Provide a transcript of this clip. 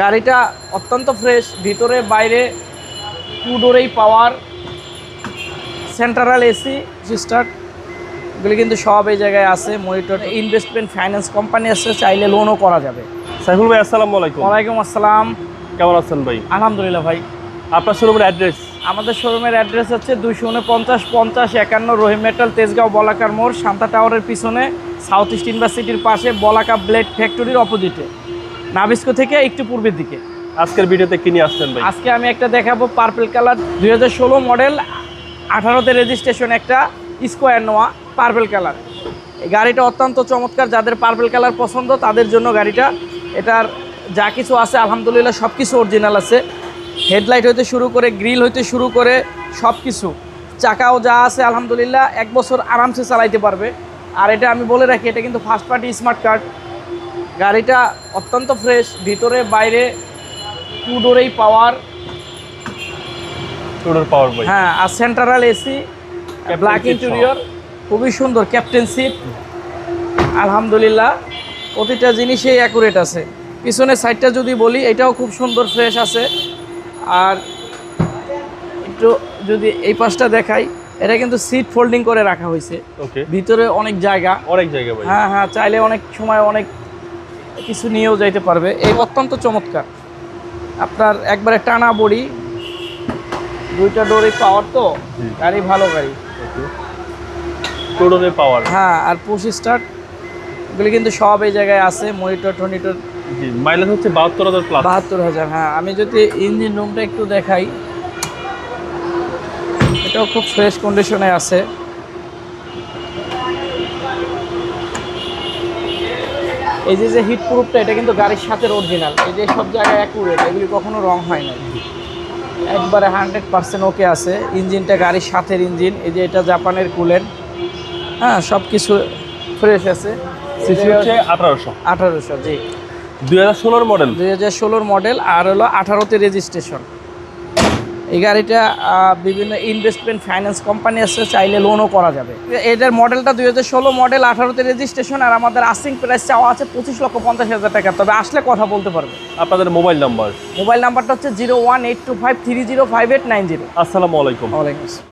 গাড়িটা অত্যন্ত ফ্রেশ ভিতরে বাইরে টু ডোরেই পাওয়ার সেন্ট্রাল এসি স্টার্ট এগুলি কিন্তু সব এই জায়গায় আছে মনিটর ইনভেস্টমেন্ট ফাইন্যান্স কোম্পানি আছে চাইলে লোনও করা যাবে। সাইফুল ভাই আসসালামু আলাইকুম। ওয়ালাইকুম আসসালাম। কেমন আছেন ভাই? আলহামদুলিল্লাহ ভাই। আপনার শোরুমের অ্যাড্রেস আমাদের শোরুমের অ্যাড্রেস হচ্ছে দুইশো উনপঞ্চাশ পঞ্চাশ একান্ন রহিম মেটাল তেজগাঁও বলাকার মোড় শান্তা টাওয়ারের পিছনে সাউথ ইস্ট ইউনিভার্সিটির পাশে বলাকা ব্লেড ফ্যাক্টরির অপোজিটে নাবিস্কো থেকে একটু পূর্বের দিকে। আজকের ভিডিওতে কি নিয়ে আসছেন ভাই? আজকে আমি একটা দেখাবো পার্পল কালার দুই হাজার ষোলো মডেল আঠারোতে রেজিস্ট্রেশন একটা স্কোয়ার নোয়া পার্পল কালার গাড়িটা অত্যন্ত চমৎকার যাদের পার্পল কালার পছন্দ তাদের জন্য গাড়িটা। এটার যা কিছু আছে আলহামদুলিল্লাহ সব কিছু অরিজিনাল আছে। হেডলাইট হইতে শুরু করে গ্রিল হইতে শুরু করে সব কিছু চাকাও যা আছে আলহামদুলিল্লাহ এক বছর আরামসে চালাইতে পারবে। আর এটা আমি বলে রাখি এটা কিন্তু ফার্স্ট পার্টি স্মার্ট কার্ড গাড়িটা অত্যন্ত ফ্রেশ ভিতরে বাইরে টু ডোরেই পাওয়ার পাওয়ার হ্যাঁ আর সেন্ট্রাল এসি ব্ল্যাক ইন্টেরিয়র খুবই সুন্দর ক্যাপ্টেন সিট আলহামদুলিল্লাহ প্রতিটা জিনিসেই অ্যাকুরেট আছে। পিছনের সাইডটা যদি বলি এটাও খুব সুন্দর ফ্রেশ আছে। আর একটু যদি এই পাশটা দেখাই এটা কিন্তু সিট ফোল্ডিং করে রাখা হয়েছে। ওকে ভিতরে অনেক জায়গা। অনেক জায়গা হ্যাঁ হ্যাঁ চাইলে অনেক সময় অনেক কিছু নিয়েও যাইতে পারবে। এই অত্যন্ত চমৎকার। আপনার একবারে টানা বড়ি দুইটা ডোরে পাওয়ার তো। গাড়ি ভালো গাড়ি। পাওয়ার। হ্যাঁ আর পুশ স্টার্ট এগুলি কিন্তু সব এই জায়গায় আছে মনিটর টনিটর মাইলেজ হচ্ছে বাহাত্তর হাজার প্লাস বাহাত্তর হাজার হ্যাঁ। আমি যদি ইঞ্জিন রুমটা একটু দেখাই এটাও খুব ফ্রেশ কন্ডিশনে আছে। এই যে যে হিট প্রুফটা এটা কিন্তু গাড়ির সাথে অরিজিনাল এই যে সব জায়গায় অ্যাকুরেট এগুলি কখনো রং হয় না একবারে হান্ড্রেড পার্সেন্ট ওকে আছে। ইঞ্জিনটা গাড়ির সাথের ইঞ্জিন এই যে এটা জাপানের কুলের হ্যাঁ সব কিছু ফ্রেশ আছে আঠারোশো। আঠারোশো জি। দুই হাজার ষোলোর মডেল দুই হাজার ষোলোর মডেল আর হলো আঠারোতে রেজিস্ট্রেশন এই গাড়িটা বিভিন্ন ইনভেস্টমেন্ট ফাইন্যান্স কোম্পানি আছে চাইলে লোনও করা যাবে। এটার মডেলটা দুই হাজার ষোলো মডেল আঠারোতে রেজিস্ট্রেশন আর আমাদের আসিং প্রাইস চাওয়া আছে পঁচিশ লক্ষ পঞ্চাশ হাজার টাকা। তবে আসলে কথা বলতে পারবে। আপনাদের মোবাইল নাম্বার মোবাইল নাম্বারটা হচ্ছে zero one eight two five three zero five eight nine zero আসসালামু আলাইকুম। ওয়ালাইকুম আসসালাম।